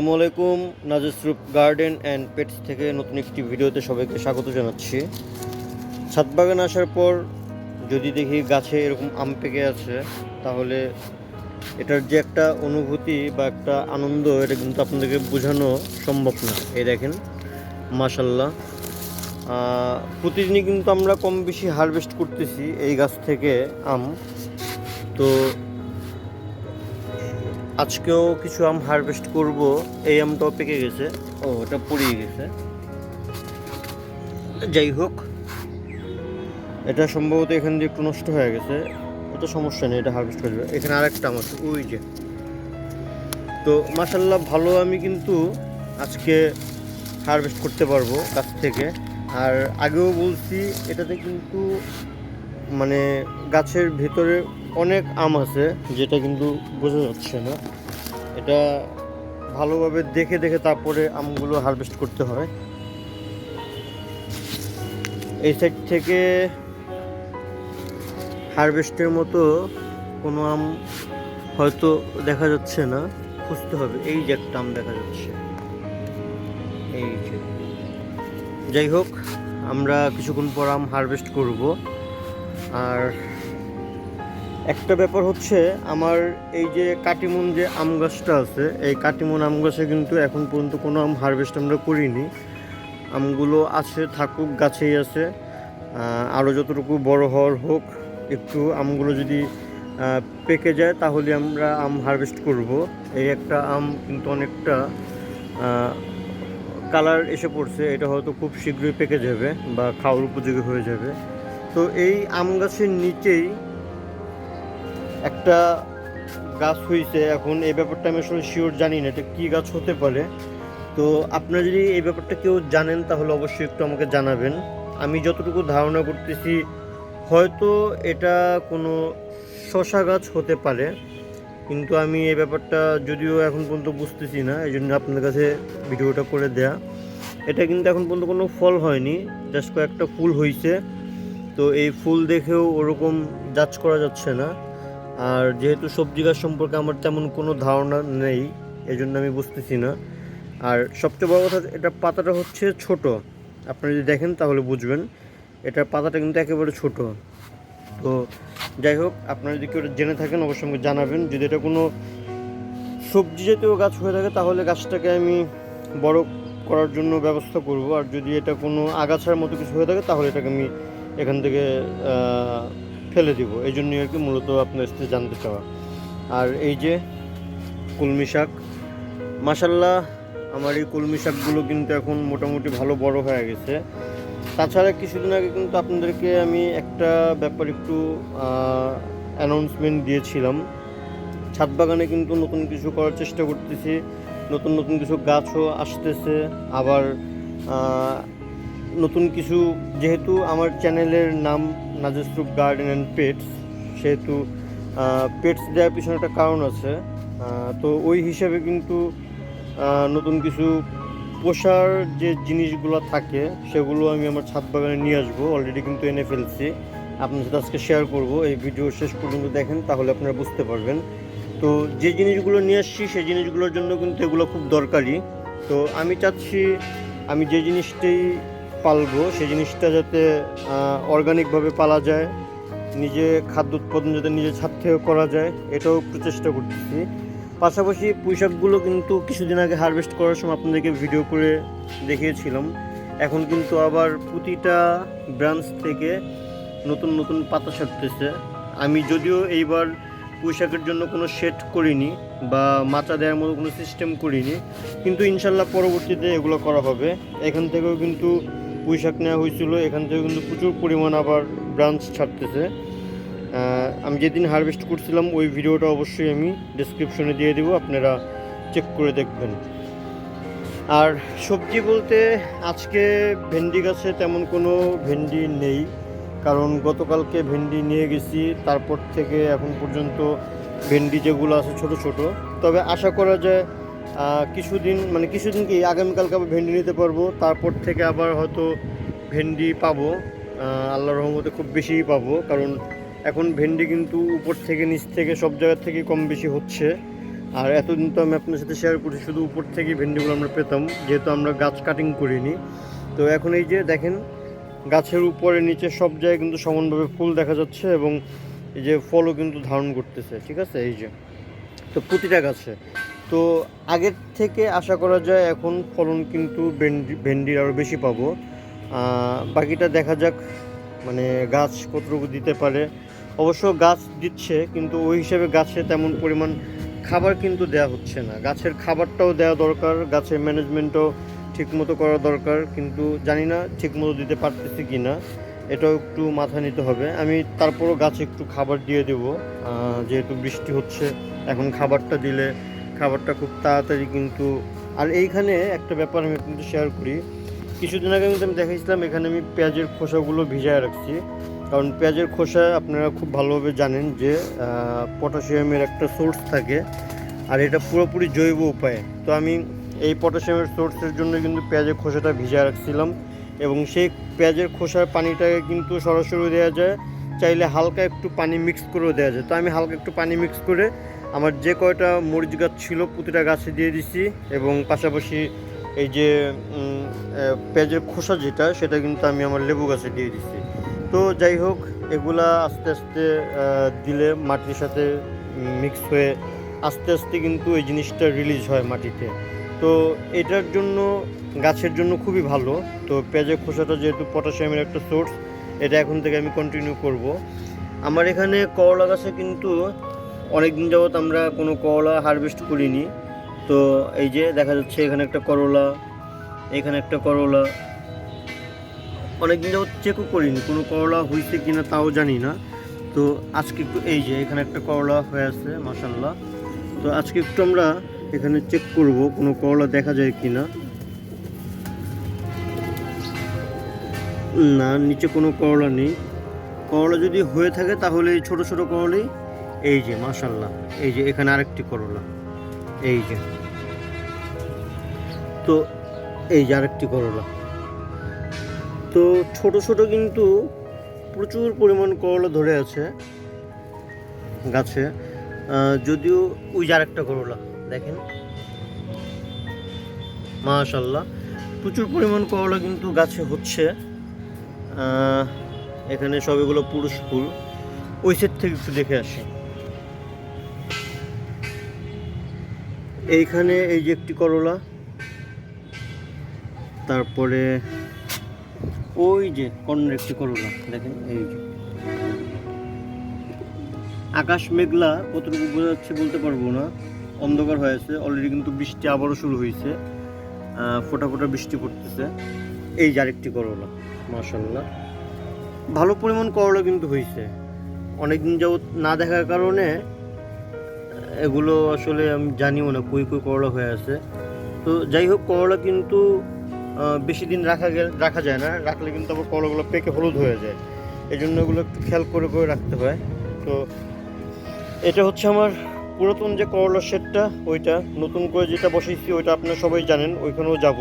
আসসালামু আলাইকুম নাজেসরুপ garden and pets থেকে নতুন একটি ভিডিওতে সবাইকে স্বাগত জানাচ্ছি। ছাদ বাগানে আসার পর যদি দেখি গাছে এরকম আম পেকে আছে তাহলে এটার যে একটা অনুভূতি বা একটা আনন্দ এটা কিন্তু আপনাদেরকে বোঝানো সম্ভব না। এই দেখেন মাশাল্লাহ আহ, প্রতিদিনই কিন্তু আমরা কম বেশি হারভেস্ট করতেছি এই গাছ থেকে আম। তো আজকেও কিছু আম হারভেস্ট করব। এই আমটাও পেকে গেছে। ও, এটা পুড়িয়ে গেছে। যাই হোক, এটা সম্ভবত এখান দিয়ে একটু নষ্ট হয়ে গেছে। এটা সমস্যা নেই, এটা হারভেস্ট করবে এখানে আরেকটা আম আছে, ওই যে। তো মাসাল্লাহ ভালো আমি কিন্তু আজকে হারভেস্ট করতে পারব গাছ থেকে। আর আগেও বলছি, এটাতে কিন্তু মানে গাছের ভিতরে অনেক আম আছে, যেটা কিন্তু বোঝা যাচ্ছে না। এটা ভালোভাবে দেখে দেখে তারপরে আমগুলো হারভেস্ট করতে হয়। এই সাইড থেকে হারভেস্টের মতো কোনো আম হয়তো দেখা যাচ্ছে না। খুঁজতে হবে, এই যে একটা আম দেখা যাচ্ছে। এই যে। যাই হোক, আমরা কিছুক্ষণ পর আম হারভেস্ট করব। আর একটা ব্যাপার হচ্ছে, আমার এই যে কাটিমন যে আম গাছটা আছে, এই কাটিমন আম গাছে কিন্তু এখন পর্যন্ত কোনো আম হারভেস্ট আমরা করিনি। আমগুলো আছে, থাকুক, গাছেই আছে। আরও যতটুকু বড় হওয়ার হোক, একটু আমগুলো যদি পেকে যায় তাহলে আমরা আম হারভেস্ট করব। এই একটা আম কিন্তু অনেকটা কালার এসে পড়ছে, এটা হয়তো খুব শীঘ্রই পেকে যাবে বা খাওয়ার উপযোগী হয়ে যাবে। তো এই আম গাছের নিচেই একটা গাছ হয়েছে এখন এই ব্যাপারটা আমি আসলে শিওর জানি না এটা কী গাছ হতে পারে। তো আপনারা যদি এই ব্যাপারটা কেউ জানেন, তাহলে অবশ্যই একটু আমাকে জানাবেন। আমি যতটুকু ধারণা করতেছি, হয়তো এটা কোনো শশা গাছ হতে পারে, কিন্তু আমি এই ব্যাপারটা যদিও এখন পর্যন্ত বুঝতেছি না, এই জন্য আপনাদের কাছে ভিডিওটা করে দেয়া। এটা কিন্তু এখন পর্যন্ত কোনো ফল হয়নি, জাস্ট কয়েকটা ফুল হয়েছে তো এই ফুল দেখেও ওরকম জাজ করা যাচ্ছে না। আর যেহেতু সবজি গাছ সম্পর্কে আমার তেমন কোনো ধারণা নেই এই জন্য আমি বুঝতেছি না। আর সবচেয়ে বড় কথা, এটা পাতাটা হচ্ছে ছোট। আপনারা যদি দেখেন তাহলে বুঝবেন এটার পাতাটা কিন্তু একেবারে ছোট। তো যাই হোক, আপনারা যদি কেউ জেনে থাকেন, অবশ্যই আমাকে জানাবেন। যদি এটা কোনো সবজি জাতীয় গাছ হয়ে থাকে, তাহলে গাছটাকে আমি বড় করার জন্য ব্যবস্থা করব। আর যদি এটা কোনো আগাছার মতো কিছু হয়ে থাকে, তাহলে এটাকে আমি এখান থেকে ফেলে দিব এই জন্যই আর কি মূলত আপনার সাথে জানতে চাওয়া। আর এই যে কলমি শাক মাসাল্লাহ আমার এই কলমি শাকগুলো কিন্তু এখন মোটামুটি ভালো বড় হয়ে গেছে। তাছাড়া কিছুদিন আগে কিন্তু আপনাদেরকে আমি একটা ব্যাপার একটু অ্যানাউন্সমেন্ট দিয়েছিলাম। ছাদ বাগানে কিন্তু নতুন কিছু করার চেষ্টা করতেছি, নতুন নতুন কিছু গাছও আসতেছে, আবার নতুন কিছু, যেহেতু আমার চ্যানেলের নাম নাজেসরুপ গার্ডেন অ্যান্ড পেটস সেহেতু পেটস দেওয়ার পিছনে একটা কারণ আছে। তো ওই হিসাবে কিন্তু নতুন কিছু পোষার যে জিনিসগুলো থাকে, সেগুলো আমি আমার ছাদ বাগানে নিয়ে আসব। অলরেডি কিন্তু এনে ফেলছি। আপনার সাথে আজকে শেয়ার করব। এই ভিডিও শেষ পর্যন্ত দেখেন, তাহলে আপনারা বুঝতে পারবেন। তো যে জিনিসগুলো নিয়ে আসছি, সেই জিনিসগুলোর জন্য কিন্তু এগুলো খুব দরকারি। তো আমি চাচ্ছি, আমি যে জিনিসটাই পালবো, সেই জিনিসটা যাতে অর্গানিকভাবে পালা যায়, নিজে খাদ্য উৎপাদন যাতে নিজে ছাদ থেকে করা যায়, এটাও প্রচেষ্টা করতেছি। পাশাপাশি পুঁইশাকগুলো কিন্তু কিছুদিন আগে হারভেস্ট করার সময় আপনাদেরকে ভিডিও করে দেখিয়েছিলাম। এখন কিন্তু আবার প্রতিটা ব্রাঞ্চ থেকে নতুন নতুন পাতা ছাড়তেছে। আমি যদিও এইবার পুঁইশাকের জন্য কোনো সেট করিনি বা মাচা দেওয়ার মতো কোনো সিস্টেম করিনি, কিন্তু ইনশাল্লাহ পরবর্তীতে এগুলো করা হবে। এখান থেকেও কিন্তু পুঁইশাক নেওয়া হয়েছিল, এখান থেকে কিন্তু প্রচুর পরিমাণ আবার ব্রাঞ্চ ছাড়তেছে। আমি যেদিন হারভেস্ট করছিলাম, ওই ভিডিওটা অবশ্যই আমি ডিসক্রিপশনে দিয়ে দেবো, আপনারা চেক করে দেখবেন। আর সবজি বলতে আজকে ভেন্ডি গাছে তেমন কোনো ভেন্ডি নেই, কারণ গতকালকে ভেন্ডি নিয়ে গেছি, তারপর থেকে এখন পর্যন্ত ভেন্ডি যেগুলো আছে ছোট ছোট। তবে আশা করা যায় কিছুদিন মানে কিছুদিন কি আগামীকালকে আবার ভেন্ডি নিতে পারব তারপর থেকে আবার হয়তো ভেন্ডি পাবো আহ, আল্লাহর রহমতে খুব বেশিই পাবো কারণ এখন ভেন্ডি কিন্তু উপর থেকে নিচ থেকে সব জায়গা থেকে কম বেশি হচ্ছে। আর এতদিন তো আমি আপনার সাথে শেয়ার করছি শুধু উপর থেকে ভেন্ডিগুলো আমরা পেতাম যেহেতু আমরা গাছ কাটিং করিনি। তো এখন এই যে দেখেন গাছের উপরে নিচে সব জায়গায় কিন্তু সমানভাবে ফুল দেখা যাচ্ছে এবং এই যে ফলও কিন্তু ধারণ করতেছে ঠিক আছে? এই যে তো প্রতিটা গাছে। তো আগের থেকে আশা করা যায় এখন ফলন কিন্তু ভেন্ডি ভেন্ডির আরও বেশি পাবো। বাকিটা দেখা যাক মানে গাছ কতটুকু দিতে পারে। অবশ্য গাছ দিচ্ছে, কিন্তু ওই হিসেবে গাছে তেমন পরিমাণ খাবার কিন্তু দেওয়া হচ্ছে না। গাছের খাবারটাও দেওয়া দরকার, গাছের ম্যানেজমেন্টও ঠিকমতো করা দরকার, কিন্তু জানি না ঠিকমতো দিতে পারতেছি কি না এটাও একটু মাথা নিতে হবে। আমি তারপরও গাছে একটু খাবার দিয়ে দেবো। যেহেতু বৃষ্টি হচ্ছে, এখন খাবারটা দিলে খাবারটা খুব তাড়াতাড়ি কিন্তু আর এইখানে একটা ব্যাপার আমি কিন্তু শেয়ার করি। কিছুদিন আগে কিন্তু আমি দেখাইছিলাম, এখানে আমি পেঁয়াজের খোসাগুলো ভিজায় রাখছি। কারণ পেঁয়াজের খোসা আপনারা খুব ভালোভাবে জানেন যে পটাশিয়ামের একটা সোর্স থাকে আর এটা পুরোপুরি জৈব উপায়ে। তো আমি এই পটাশিয়ামের সোর্সের জন্য কিন্তু পেঁয়াজের খোসাটা ভিজায় রাখছিলাম এবং সেই পেঁয়াজের খোসার পানিটাকে কিন্তু সরাসরি দেওয়া যায়, চাইলে হালকা একটু পানি মিক্স করেও দেওয়া যায়। তো আমি হালকা একটু পানি মিক্স করে আমার যে কয়টা মরিচ গাছ ছিল, প্রতিটা গাছে দিয়ে দিছি এবং পাশাপাশি এই যে পেঁয়াজের খোসা যেটা, সেটা কিন্তু আমি আমার লেবু গাছে দিয়ে দিছি। তো যাই হোক, এগুলা আস্তে আস্তে দিলে মাটির সাথে মিক্স হয়ে আস্তে আস্তে কিন্তু এই জিনিসটা রিলিজ হয় মাটিতে। তো এটার জন্য, গাছের জন্য খুবই ভালো। তো পেঁয়াজের খোসাটা যেহেতু পটাশিয়ামের একটা সোর্স এটা এখন থেকে আমি কন্টিনিউ করব। আমার এখানে করলা গাছে কিন্তু অনেক দিন যাবৎ আমরা কোনো করলা হারভেস্ট করিনি। তো এই যে দেখা যাচ্ছে এখানে একটা করলা, এখানে একটা করলা। অনেক দিন যাবৎ চেকও করিনি, কোনো করলা হয়েছে কিনা তাও জানি না। তো আজকে একটু এই যে এখানে একটা করলা হয়ে আছে মাসাল্লাহ তো আজকে একটু আমরা এখানে চেক করব কোনো করলা দেখা যায় কি না না, নিচে কোনো করলা নেই। করলা যদি হয়ে থাকে তাহলে এই ছোট ছোট করলেই এই যে মাশাল্লাহ এই যে, এখানে আরেকটি করলা, এই যে। তো, এই যে আরেকটি করলা। তো, ছোট ছোট কিন্তু প্রচুর পরিমাণ করলা ধরে আছে গাছে। যদিও, ওই যে আরেকটা করলা, দেখেন। মাশাল্লাহ প্রচুর পরিমাণ করলা কিন্তু গাছে হচ্ছে। এখানে সব এগুলো পুরুষ ফুল। ওই সেট থেকে একটু দেখে আসি। এইখানে এই যে একটি করলা। তারপরে ওই যে কর্ণের একটি করলা, দেখেন এই যে। আকাশ মেঘলা, কতটুকু বোঝা যাচ্ছে বলতে পারব না। অন্ধকার হয়েছে অলরেডি কিন্তু বৃষ্টি আবারও শুরু হয়েছে। ফোটা ফোঁটা বৃষ্টি পড়তেছে। এই যে আরেকটি করলা মাশাল্লাহ ভালো পরিমাণ করলা কিন্তু হয়েছে। অনেকদিন যাবত না দেখার কারণে এগুলো আসলে আমি জানিও না, কই কই করলা হয়ে আছে। তো যাই হোক, করলা কিন্তু বেশি দিন রাখা গেলে, রাখা যায় না। রাখলে কিন্তু আবার করলাগুলো পেকে হলুদ হয়ে যায়। এই জন্য এগুলো একটু খেয়াল করে করে রাখতে হয়। তো এটা হচ্ছে আমার পুরাতন যে করলা শেডটা ওইটা নতুন করে যেটা বসেছি, ওইটা আপনারা সবাই জানেন, ওইখানেও যাব।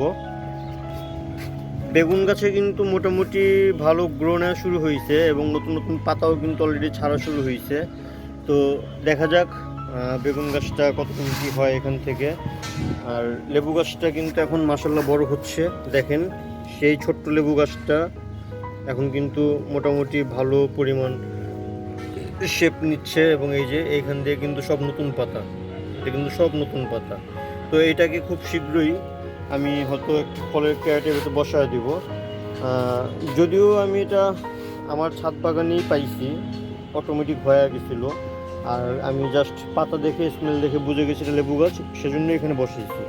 বেগুন গাছে কিন্তু মোটামুটি ভালো গ্রো নেওয়া শুরু হয়েছে এবং নতুন নতুন পাতাও কিন্তু অলরেডি ছাড়া শুরু হয়েছে। তো দেখা যাক বেগুন গাছটা কতক্ষণ কী হয় এখান থেকে? আর লেবু গাছটা কিন্তু এখন মাসাল্লাহ বড় হচ্ছে, দেখেন। সেই ছোট্ট লেবু গাছটা এখন কিন্তু মোটামুটি ভালো পরিমাণ শেপ নিচ্ছে এবং এই যে এইখান দিয়ে কিন্তু সব নতুন পাতা, এটা কিন্তু সব নতুন পাতা। তো এটাকে খুব শীঘ্রই আমি হয়তো একটি ফলের ক্যারেটের ভেতরে বসায় দিব। যদিও আমি এটা আমার ছাদ বাগানেই পাইছি অটোমেটিক হয়ে গেছিল। আর আমি জাস্ট পাতা দেখে স্মেল দেখে বুঝে গেছি এটা লেবু গাছ সেজন্য এখানে বসেছি।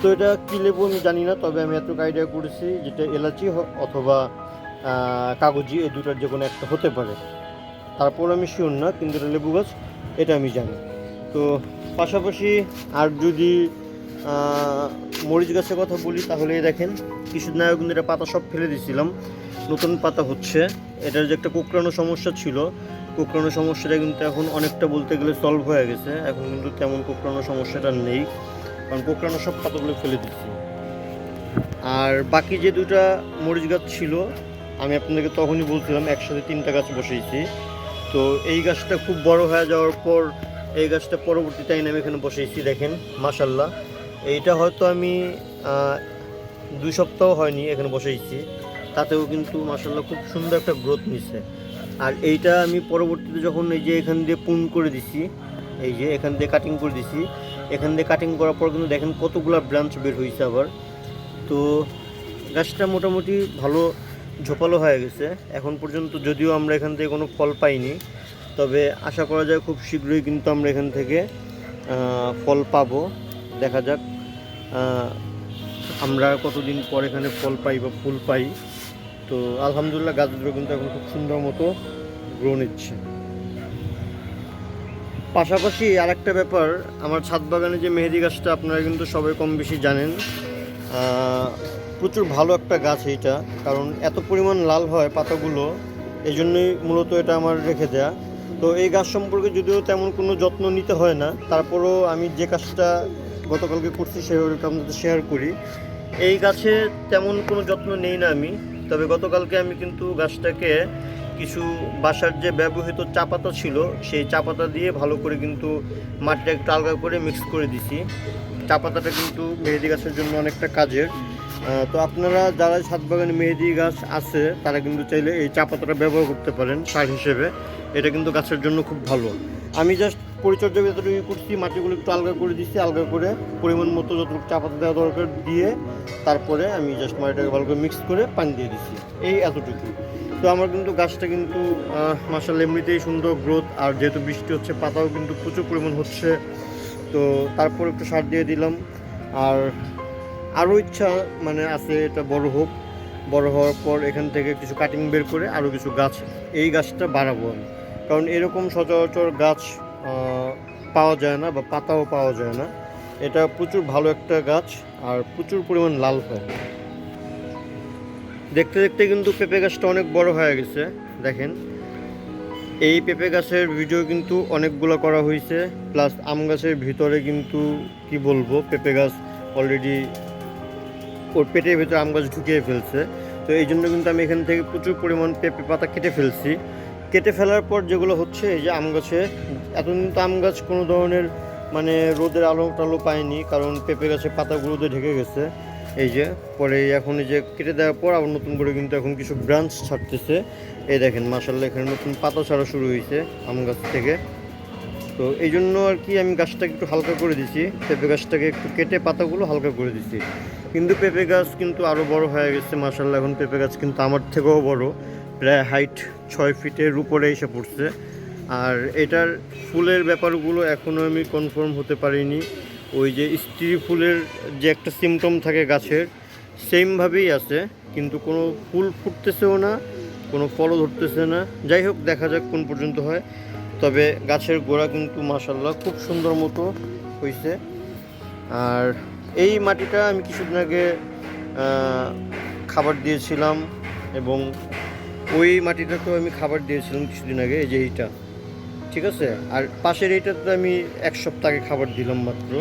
তো এটা কী লেবু আমি জানি না, তবে আমি এত আইডিয়া করেছি যেটা এলাচি অথবা কাগজি, এই দুটার যে কোনো একটা হতে পারে। তারপর আমি শিওর না, কিন্তু এটা লেবু গাছ, এটা আমি জানি। তো পাশাপাশি আর যদি মরিচ গাছের কথা বলি, তাহলে দেখেন, কিছুদিন আগে কিন্তু এটা পাতা সব ফেলে দিয়েছিলাম নতুন পাতা হচ্ছে। এটার যে একটা কোকড়ানো সমস্যা ছিল কোকড়ানো সমস্যাটা কিন্তু এখন অনেকটা বলতে গেলে সলভ হয়ে গেছে। এখন কিন্তু তেমন কোকড়ানো সমস্যাটা নেই। কারণ কোকড়ানো সব পাতাগুলো ফেলে দিচ্ছি। আর বাকি যে দুটা মরিচ গাছ ছিল, আমি আপনাদেরকে তখনই বলছিলাম, একসাথে তিনটা গাছ বসিয়েছি। তো এই গাছটা খুব বড় হয়ে যাওয়ার পর, এই গাছটা পরবর্তীতে আইনে আমি এখানে বসেছি দেখেন মাসাল্লাহ এইটা হয়তো আমি দুই সপ্তাহ হয়নি এখানে বসেছি তাতেও কিন্তু মাসাল্লাহ খুব সুন্দর একটা গ্রোথ নিছে। আর এইটা আমি পরবর্তীতে যখন এই যে এখান দিয়ে পুন করে দিছি, এই যে এখান দিয়ে কাটিং করে দিছি, এখান দিয়ে কাটিং করার পর কিন্তু দেখেন কতগুলো ব্রাঞ্চ বের হয়েছে আবার। তো গাছটা মোটামুটি ভালো ঝোপালো হয়ে গেছে। এখন পর্যন্ত যদিও আমরা এখান থেকে কোনো ফল পাইনি, তবে আশা করা যায় খুব শীঘ্রই কিন্তু আমরা এখান থেকে ফল পাবো। দেখা যাক আমরা কতদিন পর এখানে ফল পাই বা ফুল পাই। তো আলহামদুলিল্লাহ গাছগুলো কিন্তু এখন খুব সুন্দর মতো গ্রো নিচ্ছে। পাশাপাশি আরেকটা ব্যাপার, আমার ছাদ বাগানে যে মেহেদি গাছটা আপনারা কিন্তু সবাই কম বেশি জানেন প্রচুর ভালো একটা গাছ এইটা, কারণ এত পরিমাণ লাল হয় পাতাগুলো এই জন্যই মূলত এটা আমার রেখে দেয়া। তো এই গাছ সম্পর্কে যদিও তেমন কোনো যত্ন নিতে হয় না, তারপরও আমি যে কাজটা গতকালকে করছি সেভাবে আপনাদের শেয়ার করি। এই গাছে তেমন কোনো যত্ন নেই না আমি তবে গতকালকে আমি কিন্তু গাছটাকে কিছু বাসার যে ব্যবহৃত চা পাতা ছিল, সেই চা পাতা দিয়ে ভালো করে কিন্তু মাটিটা একটু আলগা করে মিক্স করে দিছি। চা পাতাটা কিন্তু মেহেদি গাছের জন্য অনেকটা কাজের। তো আপনারা যারা ছাদ বাগানে মেহেদি গাছ আছে, তারা কিন্তু চাইলে এই চা পাতাটা ব্যবহার করতে পারেন সার হিসেবে। এটা কিন্তু গাছের জন্য খুব ভালো। আমি জাস্ট পরিচর্যা যতটুকু করছি, মাটিগুলো একটু আলগা করে দিচ্ছি আলগা করে পরিমাণ মতো যতটুকু চা পাতা দেওয়া দরকার দিয়ে তারপরে আমি জাস্ট মাটিটাকে ভালো করে মিক্স করে পানি দিয়ে দিচ্ছি এই এতটুকু তো আমার কিন্তু গাছটা কিন্তু মাসাল এমনিতেই সুন্দর গ্রোথ আর যেহেতু বৃষ্টি হচ্ছে, পাতাও কিন্তু প্রচুর পরিমাণ হচ্ছে, তো তারপর একটু সার দিয়ে দিলাম, আর আরও ইচ্ছা মানে আছে এটা বড় হোক, বড় হওয়ার পর এখান থেকে কিছু কাটিং বের করে আরও কিছু গাছ, এই গাছটা বাড়াবো আমি। কারণ এরকম সচরাচর গাছ পাওয়া যায় না বা পাতাও পাওয়া যায় না। এটা প্রচুর ভালো একটা গাছ আর প্রচুর পরিমাণ লাল হয়। দেখতে দেখতে কিন্তু পেঁপে গাছটা অনেক বড় হয়ে গেছে, দেখেন। এই পেঁপে গাছের ভিডিও কিন্তু অনেকগুলো করা হয়েছে, প্লাস আম গাছের ভিতরে কিন্তু কি বলব, পেঁপে গাছ অলরেডি ওর পেটের ভিতরে আম গাছ ঢুকিয়ে ফেলছে। তো এই জন্য কিন্তু আমি এখান থেকে প্রচুর পরিমাণ পেঁপে পাতা কেটে ফেলছি। কেটে ফেলার পর যেগুলো হচ্ছে, এই যে আম গাছে এতদিন তো আম গাছ কোনো ধরনের মানে রোদের আলো টালো পায়নি, কারণ পেঁপে গাছের পাতাগুলোতে ঢেকে গেছে। এই যে, পরে এখন এই যে কেটে দেওয়ার পর আবার নতুন করে কিন্তু এখন কিছু ব্রাঞ্চ ছাড়তেছে। এই দেখেন মাসাল্লাহ এখানে নতুন পাতা ছাড়া শুরু হয়েছে আম গাছ থেকে। তো এই জন্য আর কি আমি গাছটাকে একটু হালকা করে দিছি, পেঁপে গাছটাকে একটু কেটে পাতাগুলো হালকা করে দিছি। কিন্তু পেঁপে গাছ কিন্তু আরও বড় হয়ে গেছে মাসাল্লাহ এখন পেঁপে গাছ কিন্তু আমার থেকেও বড়। প্রায় হাইট ছয় ফিটের উপরে এসে পড়ছে। আর এটার ফুলের ব্যাপারগুলো এখনও আমি কনফার্ম হতে পারিনি। ওই যে স্ত্রী ফুলের যে একটা সিমটম থাকে গাছের সেমভাবেই আছে, কিন্তু কোনো ফুল ফুটতেছেও না, কোনো ফলও ধরতেছে না। যাই হোক, দেখা যাক কোন পর্যন্ত হয়। তবে গাছের গোড়া কিন্তু মাসাল্লাহ খুব সুন্দর মতো হয়েছে আর এই মাটিটা আমি কিছুদিন আগে খাবার দিয়েছিলাম এবং ওই মাটিটাতেও আমি খাবার দিয়েছিলাম কিছুদিন আগে, এই যে এইটা। ঠিক আছে? আর পাশের এইটাতে আমি এক সপ্তাহ খাবার দিলাম মাত্র।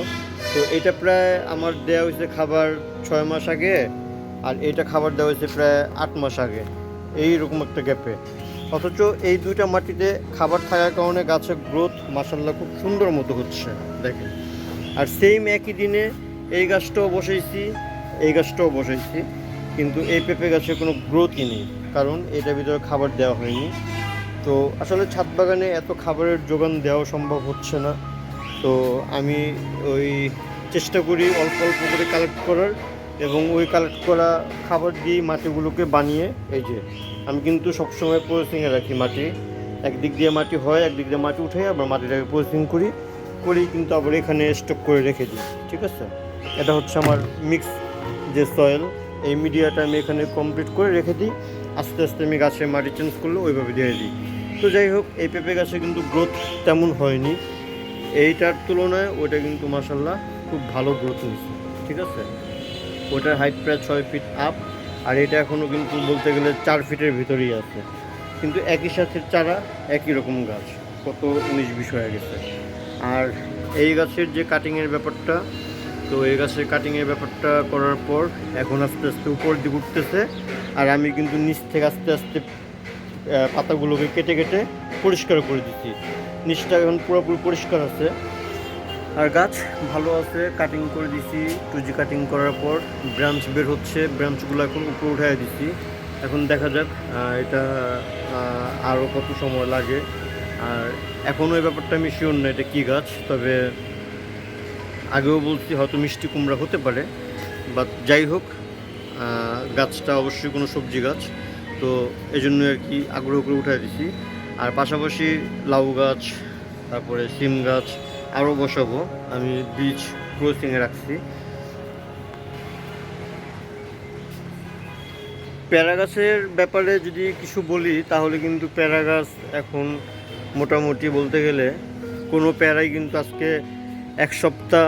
তো এটা প্রায় আমার দেওয়া হয়েছে খাবার ছয় মাস আগে, আর এটা খাবার দেওয়া হয়েছে প্রায় আট মাস আগে। এই রকম একটা গ্যাপে। অথচ এই দুইটা মাটিতে খাবার থাকার কারণে গাছের গ্রোথ মাসাল্লাহ খুব সুন্দর মতো হচ্ছে, দেখেন। আর সেম একই দিনে এই গাছটাও বসাইছি, এই গাছটাও বসাইছি। কিন্তু এই পেঁপে গাছে কোনো গ্রোথই নেই, কারণ এটার ভিতরে খাবার দেওয়া হয়নি। তো আসলে ছাদ বাগানে এত খাবারের যোগান দেওয়া সম্ভব হচ্ছে না। তো আমি ওই চেষ্টা করি অল্প অল্প করে কালেক্ট করার এবং ওই কালেক্ট করা খাবার দিয়ে মাটিগুলোকে বানিয়ে, এই যে, আমি কিন্তু সবসময় প্রসেসিংয়ে রাখি মাটি। একদিক দিয়ে মাটি হয়, একদিক দিয়ে মাটি উঠে আবার মাটিটাকে প্রসেসিং করি করি কিন্তু আবার এখানে স্টক করে রেখে দিই, ঠিক আছে? এটা হচ্ছে আমার মিক্স যে সয়েল এই মিডিয়াটা আমি এখানে কমপ্লিট করে রেখে দিই। আস্তে আস্তে আমি গাছের মাটি চেঞ্জ করলে ওইভাবে দিয়ে দিই। তো যাই হোক, এই পেঁপে গাছে কিন্তু গ্রোথ তেমন হয়নি। এইটার তুলনায় ওইটা কিন্তু মাসাল্লাহ খুব ভালো গ্রোথ নিচ্ছে ঠিক আছে? ওটার হাইট প্রায় ছয় ফিট আপ আর এটা এখনও কিন্তু বলতে গেলে চার ফিটের ভিতরেই আছে। কিন্তু একই সাথে চারা, একই রকম গাছ, কত উনিশ বিশ হয়ে গেছে। আর এই গাছের যে কাটিংয়ের ব্যাপারটা, তো এই গাছের কাটিংয়ের ব্যাপারটা করার পর এখন আস্তে আস্তে উপর দিকে উঠতেছে, আর আমি কিন্তু নিচ থেকে আস্তে আস্তে পাতাগুলোকে কেটে কেটে পরিষ্কার করে দিচ্ছি। নিচটা এখন পুরোপুরি পরিষ্কার আছে। আর গাছ ভালো আছে কাটিং করে দিছি। টুজি কাটিং করার পর ব্রাঞ্চ বের হচ্ছে। ব্রাঞ্চগুলো এখন উপরে উঠাই দিছি। এখন দেখা যাক এটা আরও কত সময় লাগে। আর এখনও এই ব্যাপারটা আমি শিওর না এটা কী গাছ, তবে আগেও বলছি হয়তো মিষ্টি কুমড়া হতে পারে। বাট যাই হোক গাছটা অবশ্যই কোনো সবজি গাছ। তো এই জন্য আর কি আগ্রহ করে উঠাই দিছি। আর পাশাপাশি লাউ গাছ, তারপরে সিম গাছ আরও বসাবো। আমি বীজ ক্রসিংয়ে রাখছি। প্যারা গাছের ব্যাপারে যদি কিছু বলি, তাহলে কিন্তু প্যারা গাছ এখন মোটামুটি বলতে গেলে কোনো প্যারাই কিন্তু আজকে এক সপ্তাহ,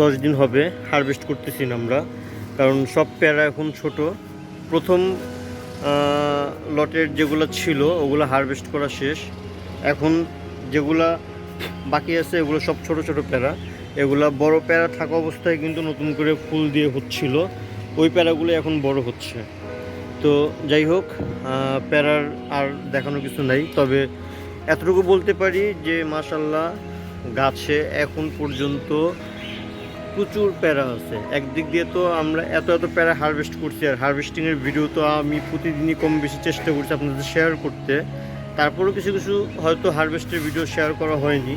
দশ দিন হবে হারভেস্ট করতেছি না আমরা। কারণ সব প্যারা এখন ছোট। প্রথম লটের যেগুলো ছিল, ওগুলো হারভেস্ট করা শেষ। এখন যেগুলা বাকি আছে, এগুলো সব ছোট ছোট প্যারা এগুলা বড় প্যারা থাকা অবস্থায় কিন্তু নতুন করে ফুল দিয়ে হচ্ছিল। ওই প্যারাগুলো এখন বড় হচ্ছে। তো যাই হোক প্যারার আর দেখানো কিছু নাই। তবে এতটুকু বলতে পারি যে মাশাল্লাহ গাছে এখন পর্যন্ত প্রচুর প্যারা আছে। একদিক দিয়ে তো আমরা এত এত প্যারা হারভেস্ট করছি আর হারভেস্টিংয়ের ভিডিও তো আমি প্রতিদিনই কম বেশি চেষ্টা করছি আপনাদের শেয়ার করতে। তারপরেও কিছু কিছু হয়তো হারভেস্টের ভিডিও শেয়ার করা হয়নি।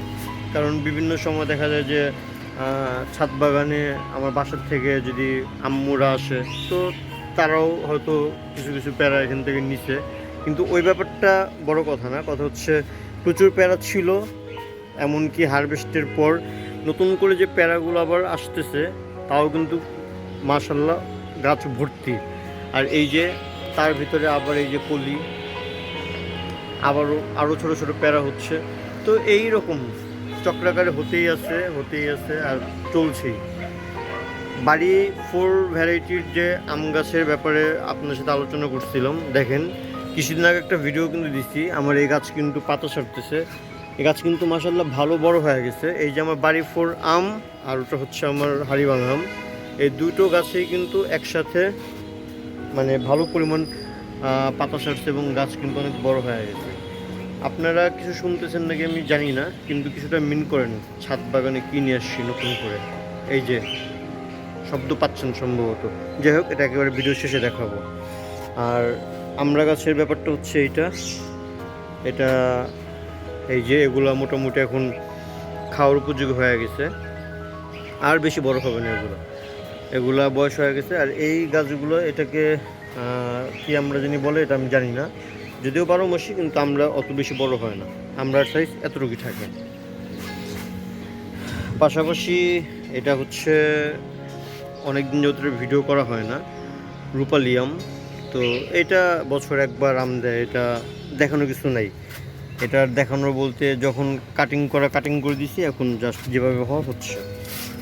কারণ বিভিন্ন সময় দেখা যায় যে ছাদ বাগানে আমার বাসার থেকে যদি আম্মুরা আসে, তো তারাও হয়তো কিছু কিছু প্যারা এখান থেকে নিছে। কিন্তু ওই ব্যাপারটা বড় কথা না, কথা হচ্ছে প্রচুর প্যারা ছিল, এমনকি হারভেস্টের পর নতুন করে যে প্যারাগুলো আবার আসতেছে, তাও কিন্তু মাশাল্লাহ গাছ ভর্তি। আর এই যে তার ভিতরে আবার এই যে কলি আবারও আরও ছোট ছোট প্যারা হচ্ছে। তো এই রকম চক্রাকারে হতেই আছে হতেই আছে আর চলছেই। বাড়ি ফোর ভ্যারাইটির যে আম গাছের ব্যাপারে আপনার সাথে আলোচনা করছিলাম, দেখেন, কিছুদিন আগে একটা ভিডিও কিন্তু দিচ্ছি আমার এই গাছ কিন্তু পাতা ছাড়তেছে। এই গাছ কিন্তু মাসাল্লাহ ভালো বড় হয়ে গেছে। এই যে আমার বাড়ি ফোর আম আর ওটা হচ্ছে আমার হারিবাং আম। এই দুটো গাছেই কিন্তু একসাথে মানে ভালো পরিমাণ পাতা ছাড়ছে এবং গাছ কিন্তু অনেক বড় হয়ে গেছে। আপনারা কিছু শুনতেছেন নাকি আমি জানি না, কিন্তু কিছুটা মিন করেন। ছাদ বাগানে কি নিয়ে আসছি নতুন করে? এই যে শব্দ পাচ্ছেন সম্ভবত। যাই হোক, এটা একেবারে ভিডিও শেষে দেখাবো। আর আমরা গাছের ব্যাপারটা হচ্ছে এইটা। এটা এই যে এগুলো মোটামুটি এখন খাওয়ার উপযোগী হয়ে গেছে। আর বেশি বড় হবে না এগুলো। এগুলা বয়স হয়ে গেছে আর এই গাছগুলো এটাকে কি আমরা জানি বলে এটা আমি জানি না। যদিও বারো মাসি, কিন্তু আমরা অত বেশি বড় হয় না। আমরার সাইজ এতটুকুই থাকে। পাশাপাশি এটা হচ্ছে অনেক দিন ধরে ভিডিও করা হয় না, রূপালিয়াম। তো এটা বছর একবার আম দেয়, এটা দেখানো কিছু নাই। এটা দেখানোর বলতে যখন কাটিং করা কাটিং করে দিছি, এখন জাস্ট যেভাবে হওয়া হচ্ছে।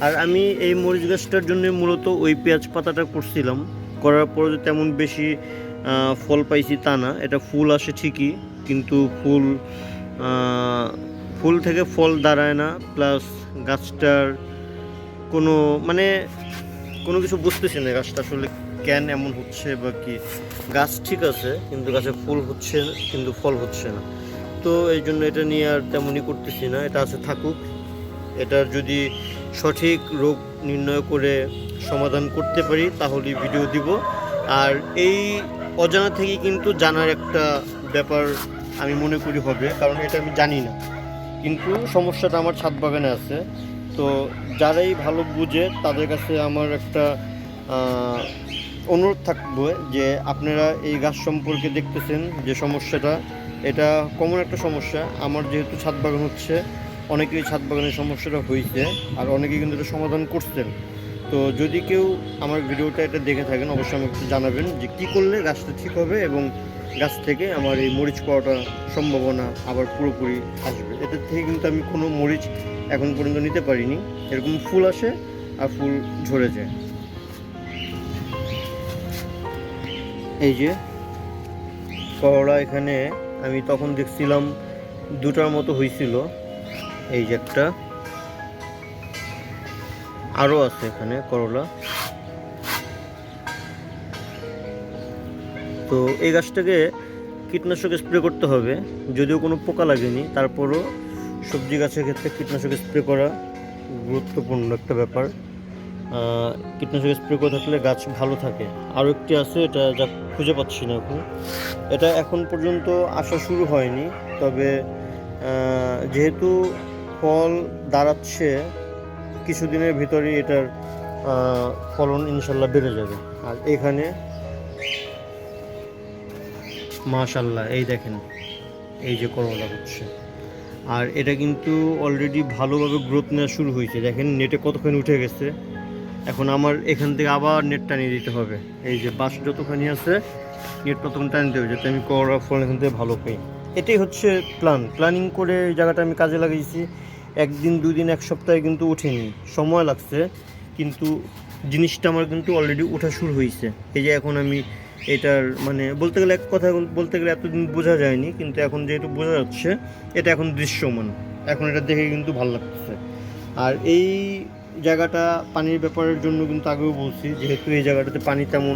আর আমি এই মরিচ গাছটার জন্য মূলত ওই পেঁয়াজ পাতাটা করছিলাম। করার পর তেমন বেশি ফল পাইছি তা না, এটা ফুল আসে ঠিকই, কিন্তু ফুল ফুল থেকে ফল দাঁড়ায় না প্লাস গাছটার কোনো মানে কোনো কিছু বুঝতেছি না গাছটা আসলে কেন এমন হচ্ছে বা কি। গাছ ঠিক আছে, কিন্তু গাছে ফুল হচ্ছে, কিন্তু ফল হচ্ছে না। তো এই জন্য এটা নিয়ে আর তেমনই করতেছি না, এটা আছে থাকুক। এটার যদি সঠিক রোগ নির্ণয় করে সমাধান করতে পারি তাহলে ভিডিও দিব। আর এই অজানা থেকে কিন্তু জানার একটা ব্যাপার আমি মনে করি হবে, কারণ এটা আমি জানি না। কিন্তু সমস্যাটা আমার ছাদ বাগানে আছে। তো যারাই ভালো বুঝে, তাদের কাছে আমার একটা অনুরোধ থাকবে যে আপনারা এই গাছ সম্পর্কে দেখতেছেন যে সমস্যাটা, এটা কমন একটা সমস্যা। আমার যেহেতু ছাদ বাগান হচ্ছে, অনেকেই ছাদ বাগানের সমস্যাটা হয়েছে আর অনেকেই কিন্তু এটা সমাধান করছেন। তো যদি কেউ আমার ভিডিওটা এটা দেখে থাকেন, অবশ্যই আমাকে একটু জানাবেন যে কী করলে গাছটা ঠিক হবে এবং গাছ থেকে আমার এই মরিচ পাওয়াটা সম্ভাবনা আবার পুরোপুরি আসবে। এটা থেকে কিন্তু আমি কোনো মরিচ এখন পর্যন্ত নিতে পারিনি। এরকম ফুল আসে আর ফুল ঝরে যায়। এই যে করলা এখানে আমি তখন দেখছিলাম দুটার মতো হয়েছিল এই যে একটা আরও আছে এখানে করলা। তো এই গাছটাকে কীটনাশক স্প্রে করতে হবে, যদিও কোনো পোকা লাগেনি। তারপরও সবজি গাছের ক্ষেত্রে কীটনাশক স্প্রে করা গুরুত্বপূর্ণ একটা ব্যাপার। কীটনাশক স্প্রে করে থাকলে গাছ ভালো থাকে। আরও একটি আছে, এটা যা খুঁজে পাচ্ছি না এখন। এটা এখন পর্যন্ত আসা শুরু হয়নি, তবে যেহেতু ফল দাঁড়াচ্ছে, কিছুদিনের ভিতরেই এটার ফলন ইনশাল্লাহ বেড়ে যাবে। আর এখানে মাশাল্লাহ, এই দেখেন, এই যে করলা হচ্ছে। আর এটা কিন্তু অলরেডি ভালোভাবে গ্রোথ নেওয়া শুরু হয়েছে। দেখেন নেটে কতখানি উঠে গেছে। এখন আমার এখান থেকে আবার নেট টানিয়ে দিতে হবে। এই যে বাস যতখানি আছে নেট ততক্ষণ টানিয়ে দিতে হবে যাতে আমি করার ফল এখান থেকে ভালো পাই। এটাই হচ্ছে প্ল্যান প্ল্যানিং করে এই জায়গাটা আমি কাজে লাগিয়েছি। একদিন দুই দিন এক সপ্তাহে কিন্তু ওঠেনি। সময় লাগছে, কিন্তু জিনিসটা আমার কিন্তু অলরেডি ওঠা শুরু হয়েছে। এই যে এখন আমি এটার মানে বলতে গেলে এক কথা বলতে গেলে এতদিন বোঝা যায়নি, কিন্তু এখন যেহেতু বোঝা যাচ্ছে, এটা এখন দৃশ্যমান। এখন এটা দেখে কিন্তু ভালো লাগতেছে। আর এই জায়গাটা পানির ব্যাপারের জন্য কিন্তু আগেও বলছি, যেহেতু এই জায়গাটাতে পানি তেমন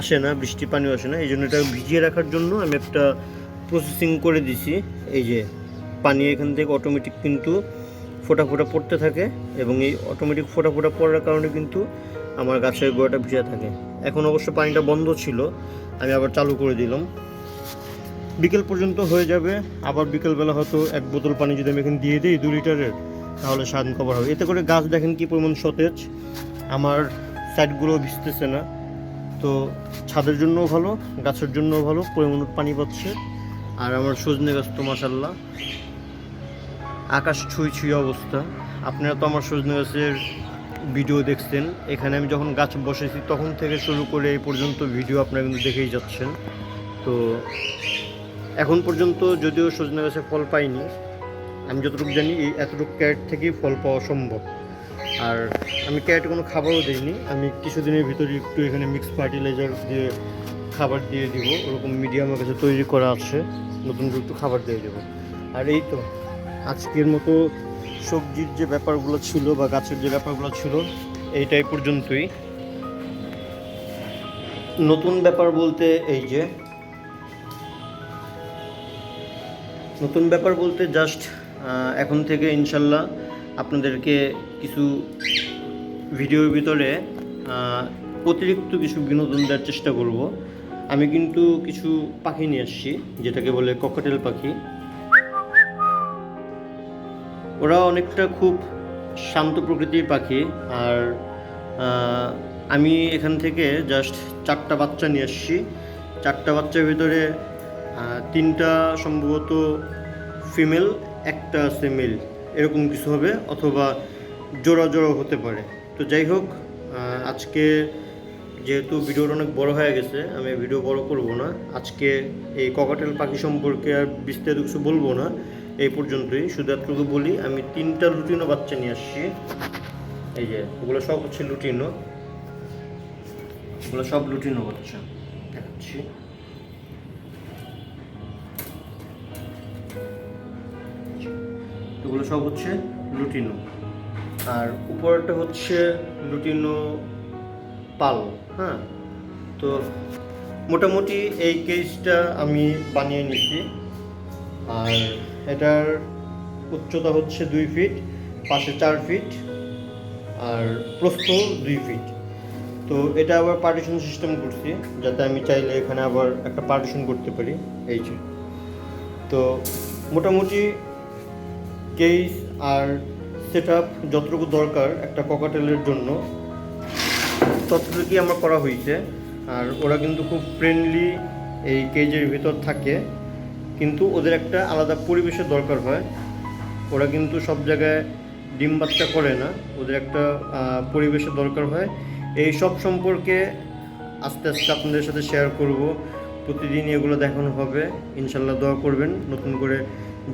আসে না, বৃষ্টি পানিও আসে না, এই জন্য এটা ভিজিয়ে রাখার জন্য আমি একটা প্রসেসিং করে দিছি। এই যে পানি এখান থেকে অটোমেটিক কিন্তু ফোটা ফোটা পড়তে থাকে এবং এই অটোমেটিক ফোটা ফোটা পড়ার কারণে কিন্তু আমার গাছের গোড়াটা ভিজে থাকে। এখন অবশ্য পানিটা বন্ধ ছিল, আমি আবার চালু করে দিলাম। বিকেল পর্যন্ত হয়ে যাবে, আবার বিকেলবেলা হয়তো এক বোতল পানি যদি আমি এখানে দিয়ে দিই, দু লিটারের তাহলে স্বাদ কভার হবে। এতে করে গাছ দেখেন কি পরিমাণ সতেজ। আমার সাইডগুলো ভিজতেছে না। তো ছাদের জন্যও ভালো, গাছের জন্যও ভালো, পরিমাণ পানি পাচ্ছে। আর আমার সজনে গাছ তো মাসাল্লাহ আকাশ ছুঁই ছুঁই অবস্থা। আপনারা তো আমার সজনে গাছের ভিডিও দেখছেন। এখানে আমি যখন গাছ বসেছি তখন থেকে শুরু করে এই পর্যন্ত ভিডিও আপনারা কিন্তু দেখেই যাচ্ছেন। তো এখন পর্যন্ত যদিও সজনে গাছে ফল পাইনি আমি যতটুকু জানি, এই এতটুকু ক্যারেট থেকেই ফল পাওয়া সম্ভব। আর আমি ক্যারেটে কোনো খাবারও দিইনি, আমি কিছুদিনের ভিতরে একটু এখানে মিক্স ফার্টিলাইজার দিয়ে খাবার দিয়ে দিব, ওরকম মিডিয়া আমার কাছে তৈরি করা আছে, নতুন করে একটু খাবার দিয়ে দেবো। আর এই তো, আজকের মতো সবজির যে ব্যাপারগুলো ছিল বা গাছের যে ব্যাপারগুলো ছিল, এইটাই পর্যন্তই। নতুন ব্যাপার বলতে এই যে, নতুন ব্যাপার বলতে জাস্ট এখন থেকে ইনশাল্লাহ আপনাদেরকে কিছু ভিডিওর ভিতরে অতিরিক্ত কিছু বিনোদন দেওয়ার চেষ্টা করব। আমি কিন্তু কিছু পাখি নিয়ে আসছি, যেটাকে বলে ককাটেল পাখি। ওরা অনেকটা খুব শান্ত প্রকৃতির পাখি, আর আমি এখান থেকে জাস্ট চারটা বাচ্চা নিয়ে আসছি। চারটা বাচ্চার ভিতরে তিনটা সম্ভবত ফিমেল একটা আছে মেল এরকম কিছু হবে অথবা জোড়া জোড়া হতে পারে। তো যাই হোক আজকে যেহেতু ভিডিওটা অনেক বড় হয়ে গেছে, আমি ভিডিও বড় করব না। আজকে এই ককাটেল পাখি সম্পর্কে আর বিস্তারিত কিছু বলব না। এই পর্যন্তই। শুধু এতটুকু বলি, আমি তিনটা লুটিনো বাচ্চা নিয়ে আসছি। এই যে, ওগুলো সব হচ্ছে লুটিনো। ওগুলো সব লুটিনো বাচ্চা। দেখাচ্ছি। এগুলো সব হচ্ছে লুটিনো। আর উপরটা হচ্ছে লুটিনো পাল হ্যাঁ? তো মোটামুটি এই কেসটা আমি বানিয়ে নিচ্ছি আর এটার উচ্চতা হচ্ছে দুই ফিট পাশে চার ফিট আর প্রস্থ দুই ফিট তো এটা আবার পার্টিশন সিস্টেম করছি, যাতে আমি চাইলে এখানে আবার একটা পার্টিশন করতে পারি, এই যে। তো মোটামুটি কেস আর সেট আপ যতটুকু দরকার একটা ককাটেলের জন্য, ততটুকুই আমার করা হয়েছে। আর ওরা কিন্তু খুব ফ্রেন্ডলি এই কেজের ভিতর থাকে। কিন্তু ওদের একটা আলাদা পরিবেশের দরকার হয়। ওরা কিন্তু সব জায়গায় ডিম বাচ্চা করে না। ওদের একটা পরিবেশের দরকার হয়। এই সব সম্পর্কে আস্তে আস্তে আপনাদের সাথে শেয়ার করব। প্রতিদিন এগুলো দেখানো হবে। ইনশাল্লাহ দোয়া করবেন। নতুন করে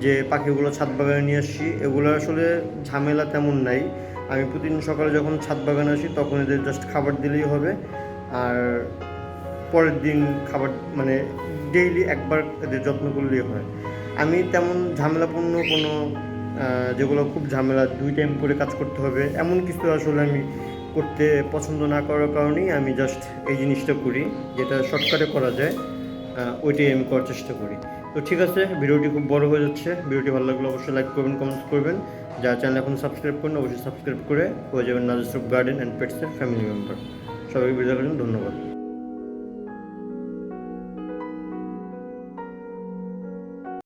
যে পাখিগুলো ছাদ বাগানে নিয়ে আসছি, এগুলো আসলে ঝামেলা তেমন নাই। আমি প্রতিদিন সকালে যখন ছাদ বাগানে আসি, তখন এদের জাস্ট খাবার দিলেই হবে। আর পরের দিন খাবার মানে ডেইলি একবার এদের যত্ন করলেই হয়। আমি তেমন ঝামেলাপূর্ণ কোনো যেগুলো খুব ঝামেলা, দুই টাইম করে কাজ করতে হবে, এমন কিছু আসলে আমি করতে পছন্দ না করার কারণেই আমি জাস্ট এই জিনিসটা করি, যেটা শর্টকাটে করা যায় ওইটাই আমি করার চেষ্টা করি। তো ঠিক আছে, ভিডিওটি খুব বড় হয়ে যাচ্ছে। ভিডিওটি ভালো লাগলে অবশ্যই লাইক করবেন কমেন্ট করবেন। যারা চ্যানেল এখন সাবস্ক্রাইব করেন অবশ্যই সাবস্ক্রাইব করে, হয়ে যাবেন নাজস্রফ গার্ডেন অ্যান্ড পেটসের ফ্যামিলি মেম্বার সবাইকে ভিডিও দেখার জন্য ধন্যবাদ।